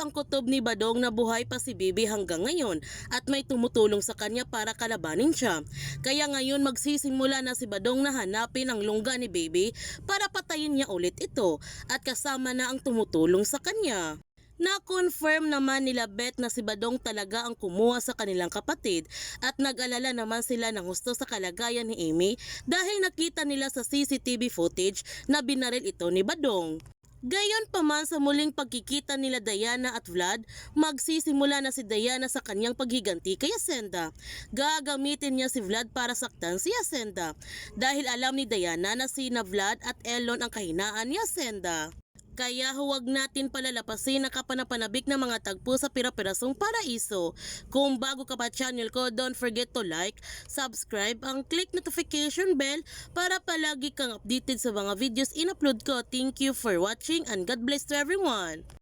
ang kutob ni Badong na buhay pa si Bibi hanggang ngayon at may tumutulong sa kanya para kalabanin siya. Kaya ngayon magsisimula na si Badong na hanapin ang lungga ni Bibi para patayin niya ulit ito at kasama na ang tumutulong sa kanya. Na-confirm naman nila Beth na si Badong talaga ang kumuha sa kanilang kapatid at nag-alala naman sila ng gusto sa kalagayan ni Amy dahil nakita nila sa CCTV footage na binaril ito ni Badong. Gayon pa man sa muling pagkikita nila Diana at Vlad, magsisimula na si Diana sa kanyang paghiganti kay Asenda. Gagamitin niya si Vlad para saktan si Asenda dahil alam ni Diana na si na Vlad at Elon ang kahinaan ni Asenda. Kaya huwag natin palalapasin ang kapanapanabik ng mga tagpo sa pira-pirasong paraiso. Kung bago ka pa channel ko, don't forget to like, subscribe, ang click notification bell para palagi kang updated sa mga videos in-upload ko. Thank you for watching and God bless to everyone!